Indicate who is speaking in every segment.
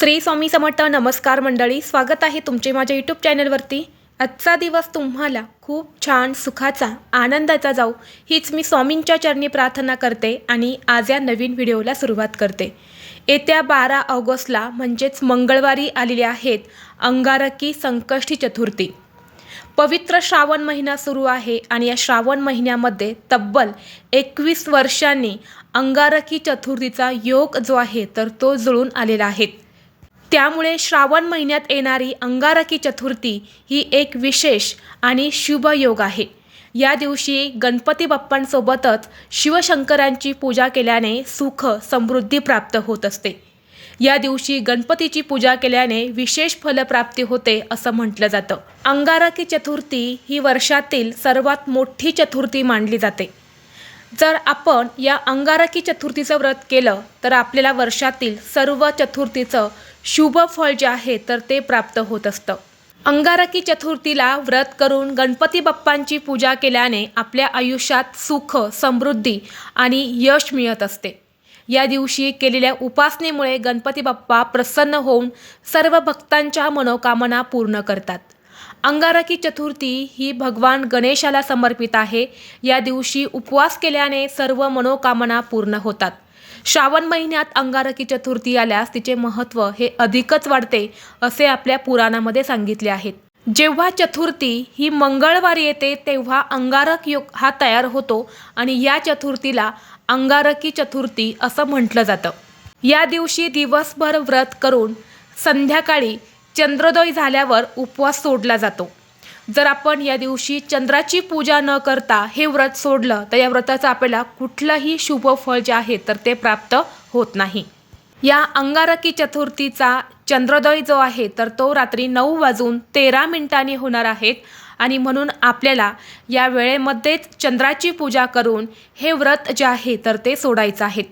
Speaker 1: श्री स्वामी समर्थ नमस्कार मंडळी स्वागत आहे तुमचे माझ्या यूट्यूब चॅनलवरती आजचा दिवस तुम्हाला खूप छान सुखाचा आनंदाचा जाऊ हीच मी स्वामींच्या चरणी प्रार्थना करते आणि आज या नवीन व्हिडिओला सुरुवात करते. येत्या बारा ऑगस्टला म्हणजेच मंगळवारी आलेले आहेत अंगारकी संकष्टी चतुर्थी. पवित्र श्रावण महिना सुरू आहे आणि या श्रावण महिन्यामध्ये तब्बल एकवीस वर्षांनी अंगारकी चतुर्थीचा योग जो आहे तर तो जुळून आलेला आहे. त्यामुळे श्रावण महिन्यात येणारी अंगारकी चतुर्थी ही एक विशेष आणि शुभ योग आहे. या दिवशी गणपती बाप्पांसोबतच शिवशंकरांची पूजा केल्याने सुख समृद्धी प्राप्त होत असते. या दिवशी गणपतीची पूजा केल्याने विशेष फलप्राप्ती होते असं म्हटलं जातं. अंगारकी चतुर्थी ही वर्षातील सर्वात मोठी चतुर्थी मानली जाते. जर आपण या अंगारकी चतुर्थीचं व्रत केलं तर आपल्याला वर्षातील सर्व चतुर्थीचं शुभ फळ जे आहे तर ते प्राप्त होत असतं. अंगारकी चतुर्थीला व्रत करून गणपती बाप्पांची पूजा केल्याने आपल्या आयुष्यात सुख समृद्धी आणि यश मिळत असते. या दिवशी केलेल्या उपासनेमुळे गणपती बाप्पा प्रसन्न होऊन सर्व भक्तांच्या मनोकामना पूर्ण करतात. अंगारकी चतुर्थी ही भगवान गणेशाला समर्पित आहे. या दिवशी उपवास केल्याने सर्व मनोकामना पूर्ण होतात. श्रावण महिन्यात अंगारकी चतुर्थी आल्यास तिचे महत्त्व हे अधिकच वाढते असे आपल्या पुराणामध्ये सांगितले आहेत जेव्हा चतुर्थी ही मंगळवारी येते तेव्हा अंगारक योग हा तयार होतो आणि या चतुर्थीला अंगारकी चतुर्थी असं म्हटलं जातं. या दिवशी दिवसभर व्रत करून संध्याकाळी चंद्रोदय झाल्यावर उपवास सोडला जातो. जर आपण या दिवशी चंद्राची पूजा न करता हे व्रत सोडलं तर या व्रताचं आपल्याला कुठलंही शुभ फळ जे आहे तर ते प्राप्त होत नाही. या अंगारकी चतुर्थीचा चंद्रोदय जो आहे तर तो रात्री नऊ वाजून तेरा मिनिटांनी होणार आहेत आणि म्हणून आपल्याला या वेळेमध्येच चंद्राची पूजा करून हे व्रत जे आहे तर ते सोडायचं आहे.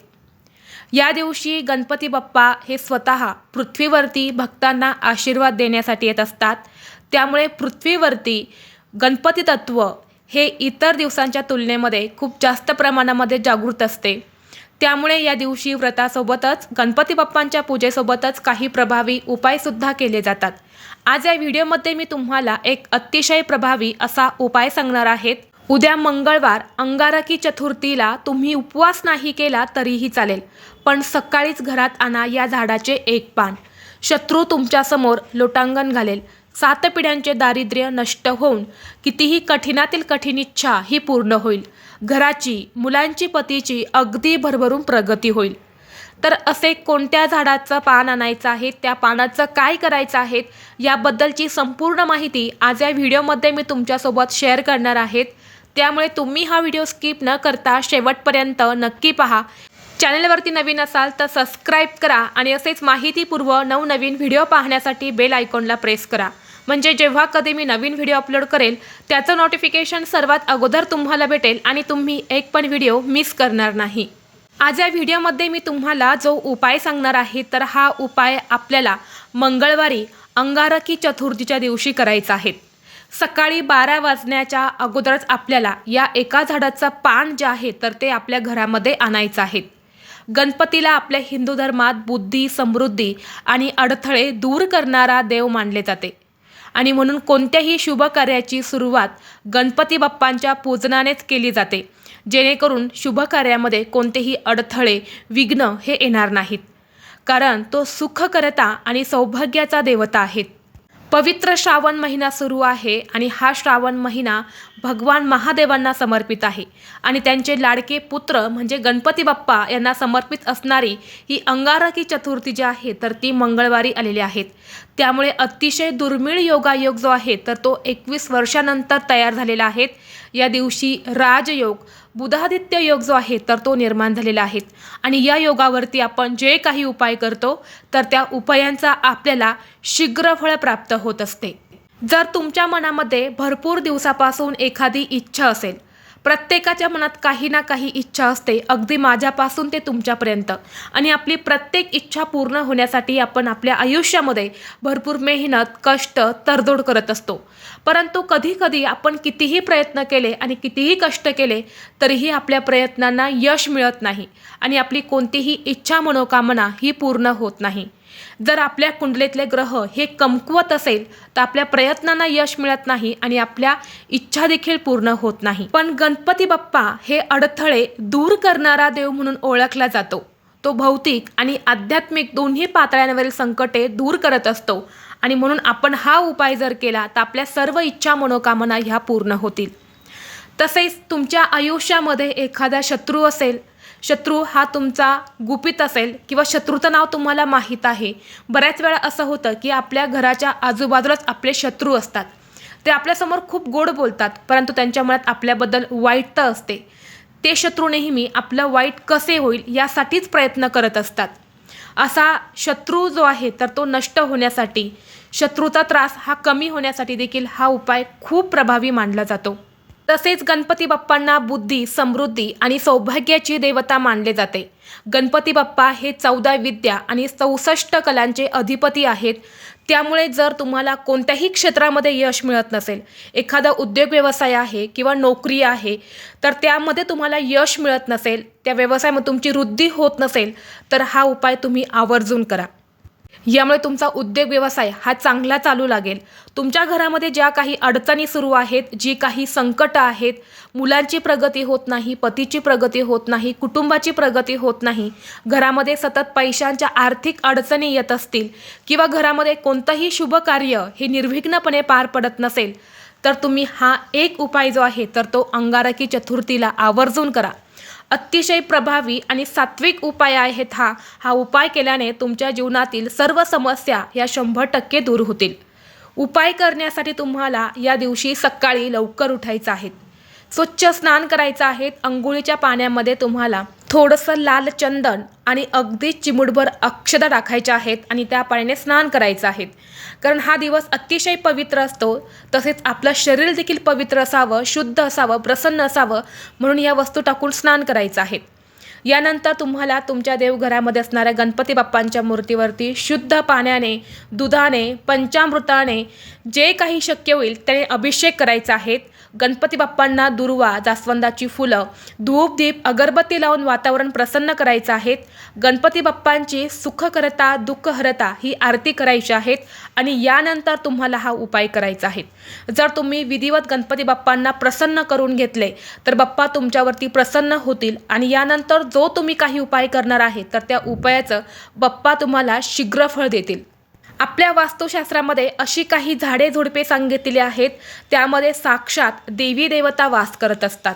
Speaker 1: या दिवशी गणपती बाप्पा हे स्वतः पृथ्वीवरती भक्तांना आशीर्वाद देण्यासाठी येत असतात. त्यामुळे पृथ्वीवरती गणपती तत्त्व हे इतर दिवसांच्या तुलनेमध्ये खूप जास्त प्रमाणामध्ये जागृत असते. त्यामुळे या दिवशी व्रतासोबतच गणपती बाप्पांच्या पूजेसोबतच काही प्रभावी उपायसुद्धा केले जातात. आज या व्हिडिओमध्ये मी तुम्हाला एक अतिशय प्रभावी असा उपाय सांगणार आहेत. उद्या मंगळवार अंगारकी चतुर्थीला तुम्ही उपवास नाही केला तरीही चालेल पण सकाळीच घरात आणा या झाडाचे एक पान. शत्रू तुमच्यासमोर लोटांगण घालेल. सात पिढ्यांचे दारिद्र्य नष्ट होऊन कितीही कठीणातील कठीण इच्छा ही पूर्ण होईल. घराची मुलांची पतीची अगदी भरभरून प्रगती होईल. तर असे कोणत्या झाडाचं पान आणायचं आहे त्या पानाचं काय करायचं आहे याबद्दलची संपूर्ण माहिती आज या व्हिडिओमध्ये मी तुमच्यासोबत शेअर करणार आहेत त्यामुळे तुम्ही हा व्हिडिओ स्किप न करता शेवटपर्यंत नक्की पहा. चॅनलवरती नवीन असाल तर सबस्क्राईब करा आणि असेच माहितीपूर्व नवनवीन व्हिडिओ पाहण्यासाठी बेल आयकॉनला प्रेस करा. म्हणजे जेव्हा कधी मी नवीन व्हिडिओ अपलोड करेल त्याचं नोटिफिकेशन सर्वात अगोदर तुम्हाला भेटेल आणि तुम्ही एक पण व्हिडिओ मिस करणार नाही. आज या व्हिडिओमध्ये मी तुम्हाला जो उपाय सांगणार आहे तर हा उपाय आपल्याला मंगळवारी अंगारकी चतुर्थीच्या दिवशी करायचा आहे. सकाळी बारा वाजण्याच्या अगोदरच आपल्याला या एका झाडाचं पान जे आहे तर ते आपल्या घरामध्ये आणायचं आहे. गणपतीला आपल्या हिंदू धर्मात बुद्धी समृद्धी आणि अडथळे दूर करणारा देव मानले जाते. आणि म्हणून कोणत्याही शुभ कार्याची सुरुवात गणपती बाप्पांच्या पूजनानेच केली जाते. जेणेकरून शुभ कार्यामध्ये कोणतेही अडथळे विघ्न हे येणार नाहीत. कारण तो सुखकरता आणि सौभाग्याचा देवता आहेत. पवित्र श्रावण महिना सुरू आहे आणि हा श्रावण महिना भगवान महादेवांना समर्पित आहे. आणि त्यांचे लाडके पुत्र म्हणजे गणपती बाप्पा यांना समर्पित असणारी ही अंगारकी चतुर्थी जी आहे तर ती मंगळवारी आलेली आहेत. त्यामुळे अतिशय दुर्मिळ योगायोग जो आहे तर तो एकवीस वर्षानंतर तयार झालेला आहे. या दिवशी राजयोग बुधादित्य योग जो आहे तर तो निर्माण झालेला आहे. आणि या योगावरती आपण जे काही उपाय करतो तर त्या उपायांचा आपल्याला शीघ्र फळ प्राप्त होत असते. जर तुमच्या मनामध्ये भरपूर दिवसापासून एखादी इच्छा असेल प्रत्येकाच्या मनात काही ना काही इच्छा असते. अगदी माझ्यापासून ते तुमच्यापर्यंत. आणि आपली प्रत्येक इच्छा पूर्ण होण्यासाठी आपण आपल्या आयुष्यामध्ये भरपूर मेहनत कष्ट तरदोड करत असतो. परंतु कधीकधी आपण कितीही प्रयत्न केले आणि कितीही कष्ट केले तरीही आपल्या प्रयत्नांना यश मिळत नाही. आणि आपली कोणतीही इच्छा मनोकामना ही पूर्ण होत नाही. जर आपल्या कुंडलीतले ग्रह हे कमकुवत असेल तर आपल्या प्रयत्नांना यश मिळत नाही आणि आपल्या इच्छा देखील पूर्ण होत नाही. पण गणपती बाप्पा हे अडथळे दूर करणारा देव म्हणून ओळखला जातो. तो भौतिक आणि आध्यात्मिक दोन्ही पातळ्यांवरील संकटे दूर करत असतो. आणि म्हणून आपण हा उपाय जर केला तर आपल्या सर्व इच्छा मनोकामना ह्या पूर्ण होतील. तसेच तुमच्या आयुष्यामध्ये एखादा शत्रू असेल शत्रू हा तुमचा गुपित असेल किंवा शत्रूचं नाव तुम्हाला माहीत आहे. बऱ्याच वेळा असं होतं की आपल्या घराच्या आजूबाजूलाच आपले शत्रू असतात. ते आपल्यासमोर खूप गोड बोलतात परंतु त्यांच्या मनात आपल्याबद्दल वाईट तर असते. ते शत्रू नेहमी आपलं वाईट कसे होईल यासाठीच प्रयत्न करत असतात. असा शत्रू जो आहे तर तो नष्ट होण्यासाठी शत्रूचा त्रास हा कमी होण्यासाठी देखील हा उपाय खूप प्रभावी मानला जातो. तसेच गणपती बाप्पांना बुद्धी समृद्धी आणि सौभाग्याची देवता मानले जाते. गणपती बाप्पा हे चौदा विद्या आणि चौसष्ट कलांचे अधिपती आहेत. त्यामुळे जर तुम्हाला कोणत्याही क्षेत्रामध्ये यश मिळत नसेल एखादा उद्योग व्यवसाय आहे किंवा नोकरी आहे तर त्यामध्ये तुम्हाला यश मिळत नसेल त्या व्यवसायामध्ये तुमची वृद्धी होत नसेल तर हा उपाय तुम्ही आवर्जून करा. यामुळे तुमचा उद्योग व्यवसाय हा चांगला चालू लागेल. तुमच्या घरामध्ये ज्या काही अडचणी सुरू आहेत जी काही संकटं आहेत मुलांची प्रगती होत नाही पतीची प्रगती होत नाही कुटुंबाची प्रगती होत नाही घरामध्ये सतत पैशांच्या आर्थिक अडचणी येत असतील किंवा घरामध्ये कोणतंही शुभ कार्य हे निर्विघ्नपणे पार पडत नसेल तर तुम्ही हा एक उपाय जो आहे तर तो अंगारकी चतुर्थीला आवर्जून करा. अतिशय प्रभावी आणि सात्विक उपाय आहेत हा. हा उपाय केल्याने तुमच्या जीवनातील सर्व समस्या या शंभर टक्के दूर होतील. उपाय करण्यासाठी तुम्हाला या दिवशी सकाळी लवकर उठायचं आहे. स्वच्छ स्नान करायचं आहे. अंघोळीच्या पाण्यामध्ये तुम्हाला थोडंसं लाल चंदन आणि अगदी चिमुटभर अक्षता टाकायच्या आहेत आणि त्या पाण्याने स्नान करायचं आहे कारण हा दिवस अतिशय पवित्र असतो. तसेच आपलं शरीर देखील पवित्र असावं शुद्ध असावं प्रसन्न असावं म्हणून या वस्तू टाकून स्नान करायचं आहे. यानंतर तुम्हाला तुमच्या देवघरामध्ये असणाऱ्या गणपती बाप्पांच्या मूर्तीवरती शुद्ध पाण्याने दुधाने पंचामृताने जे काही शक्य होईल त्याने अभिषेक करायचा आहे. गणपती बाप्पांना दुर्वा जास्वंदाची फुलं धूप दीप अगरबत्ती लावून वातावरण प्रसन्न करायचं आहेत गणपती बाप्पांची सुखकरता दुःखहरता ही आरती करायची आहेत आणि यानंतर तुम्हाला हा उपाय करायचा आहे. जर तुम्ही विधिवत गणपती बाप्पांना प्रसन्न करून घेतले तर बाप्पा तुमच्यावरती प्रसन्न होतील आणि यानंतर जो तुम्ही काही उपाय करणार आहे तर त्या उपायाचं बाप्पा तुम्हाला शीघ्र फळ देतील. आपल्या वास्तुशास्त्रामध्ये अशी काही झाडे झुडपे सांगितली आहेत त्यामध्ये साक्षात देवी देवता वास करत असतात.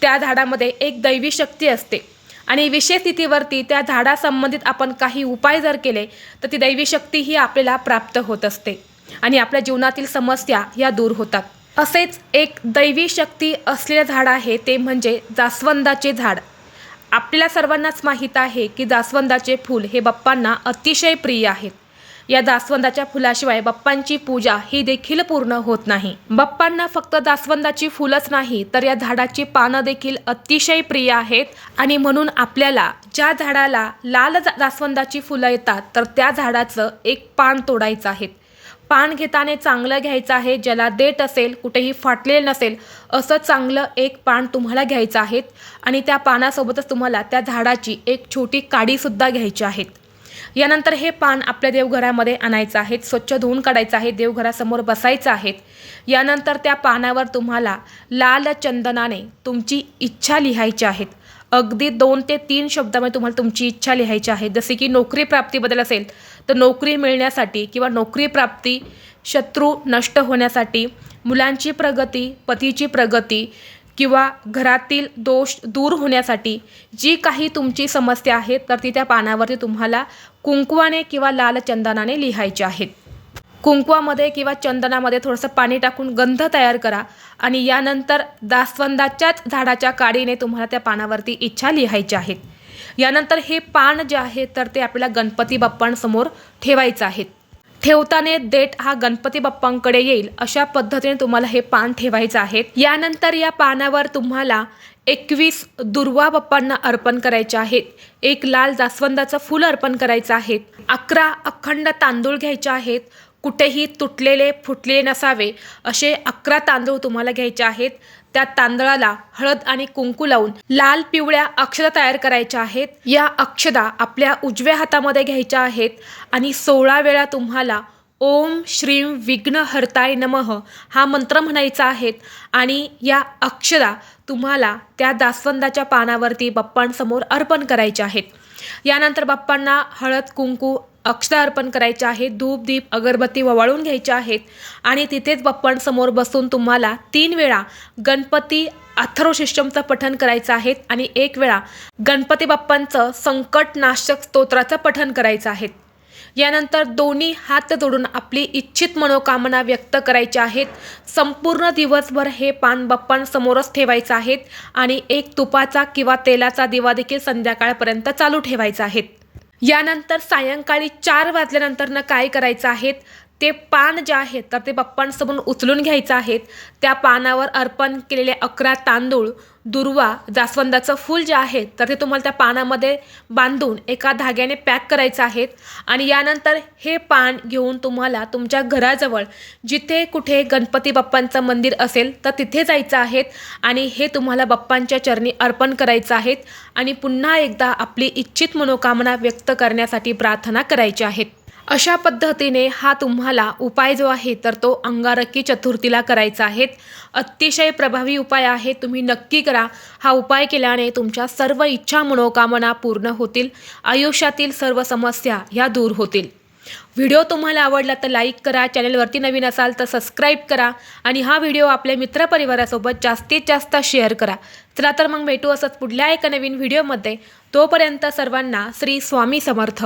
Speaker 1: त्या झाडामध्ये एक दैवी शक्ती असते आणि विशेष स्थितीवरती त्या झाडासंबंधित आपण काही उपाय जर केले तर ती दैवी शक्ती ही आपल्याला प्राप्त होत असते आणि आपल्या जीवनातील समस्या या दूर होतात. असेच एक दैवी शक्ती असलेलं झाड आहे ते म्हणजे जास्वंदाचे झाड. आपल्याला सर्वांनाच माहीत आहे की जास्वंदाचे फूल हे बाप्पांना अतिशय प्रिय आहेत. या जास्वंदाच्या फुलाशिवाय बाप्पांची पूजा ही देखील पूर्ण होत नाही. बाप्पांना फक्त जास्वंदाची फुलंच नाही तर या झाडाची पानं देखील अतिशय प्रिय आहेत. आणि म्हणून आपल्याला ज्या झाडाला लाल जा- जास्वंदाची फुलं येतात तर त्या झाडाचं एक पान तोडायचं आहे. पान घेताना चांगलं घ्यायचं आहे ज्याला देठ असेल कुठेही फाटलेलं नसेल असं चांगलं एक पान तुम्हाला घ्यायचं आहे. आणि त्या पानासोबतच तुम्हाला त्या झाडाची एक छोटी काडीसुद्धा घ्यायची आहेत यानंतर हे पान आपल्या देवघरामध्ये आणायचं आहे स्वच्छ धुवून काढायचं आहे देवघरासमोर बसायचं आहे. यानंतर त्या पानावर तुम्हाला लाल चंदनाने तुमची इच्छा लिहायची आहेत अगदी दोन ते तीन शब्दामध्ये तुम्हाला तुमची इच्छा लिहायची आहे. जसे की नोकरी प्राप्तीबद्दल असेल तर नोकरी मिळण्यासाठी किंवा नोकरी प्राप्ती शत्रू नष्ट होण्यासाठी मुलांची प्रगती पतीची प्रगती किंवा घरातील दोष दूर होण्यासाठी जी काही तुमची समस्या आहे तर ती त्या पानावरती तुम्हाला कुंकवाने किंवा लाल चंदनाने लिहायचे आहेत. कुंकवामध्ये किंवा चंदनामध्ये थोडंसं पाणी टाकून गंध तयार करा आणि यानंतर दासवंदाच्याच झाडाच्या काडीने तुम्हाला त्या पानावरती इच्छा लिहायची आहेत. यानंतर हे पान जे आहे तर ते आपल्याला गणपती बाप्पांसमोर ठेवायचं आहे. ठेवताना देठ हा गणपती बाप्पांकडे येईल अशा पद्धतीने तुम्हाला हे पान ठेवायचं आहे. यानंतर या पानावर तुम्हाला एकवीस दुर्वा बाप्पांना अर्पण करायचे आहेत. एक लाल जास्वंदाचं फूल अर्पण करायचं आहे. अकरा अखंड तांदूळ घ्यायचे आहेत. कुठेही तुटलेले फुटलेले नसावे असे अकरा तांदूळ तुम्हाला घ्यायचे आहेत. त्या तांदळाला हळद आणि कुंकू लावून लाल पिवळ्या अक्षदा तयार करायच्या आहेत. या अक्षदा आपल्या उजव्या हातामध्ये घ्यायच्या आहेत आणि सोळा वेळा तुम्हाला ओम श्रीम विघ्नहर्ताय नमः हा मंत्र म्हणायचा आहे आणि या अक्षदा तुम्हाला त्या दासवंदाच्या पानावरती बाप्पांसमोर अर्पण करायच्या आहेत. यानंतर बाप्पांना हळद कुंकू अक्षता अर्पण करायचे आहे धूप दीप अगरबत्ती ववाळून घ्यायच्या आहेत. आणि तिथेच बप्पांसमोर बसून तुम्हाला तीन वेळा गणपती अथर्व शिष्यमचं पठण करायचं आहे आणि एक वेळा गणपती बाप्पांचं संकटनाशक स्तोत्राचं पठण करायचं आहे. यानंतर दोन्ही हात जोडून आपली इच्छित मनोकामना व्यक्त करायच्या आहेत. संपूर्ण दिवसभर हे पान बाप्पांसमोरच ठेवायचं आहेत आणि एक तुपाचा किंवा तेलाचा दिवा देखील संध्याकाळपर्यंत चालू ठेवायचा आहे यानंतर सायंकाळी चार वाजल्यानंतरनं काय करायचं आहेत? ते पान जे आहेत तर ते बाप्पांसमोर उचलून घ्यायचं आहेत. त्या पानावर अर्पण केलेले अकरा तांदूळ दुर्वा जास्वंदाचं फूल जे आहे तर ते तुम्हाला त्या पानामध्ये बांधून एका धाग्याने पॅक करायचं आहेत आणि यानंतर हे पान घेऊन तुम्हाला तुमच्या घराजवळ जिथे कुठे गणपती बाप्पांचं मंदिर असेल तर तिथे जायचं आहेत आणि हे तुम्हाला बाप्पांच्या चरणी अर्पण करायचं आहेत आणि पुन्हा एकदा आपली इच्छित मनोकामना व्यक्त करण्यासाठी प्रार्थना करायची आहेत अशा पद्धतीने हा तुम्हाला उपाय जो आहे तर तो अंगारकी चतुर्थीला करायचा आहे. अतिशय प्रभावी उपाय आहे. तुम्ही नक्की करा. हा उपाय केल्याने तुमच्या सर्व इच्छा मनोकामना पूर्ण होतील. आयुष्यातील सर्व समस्या ह्या दूर होतील. व्हिडिओ तुम्हाला आवडला तर लाईक करा. चॅनलवरती नवीन असाल तर सबस्क्राईब करा. आणि हा व्हिडिओ आपल्या मित्रपरिवारासोबत जास्तीत जास्त शेअर करा. चला तर मग भेटू असंच पुढल्या एका नवीन व्हिडिओमध्ये. तोपर्यंत सर्वांना श्री स्वामी समर्थ.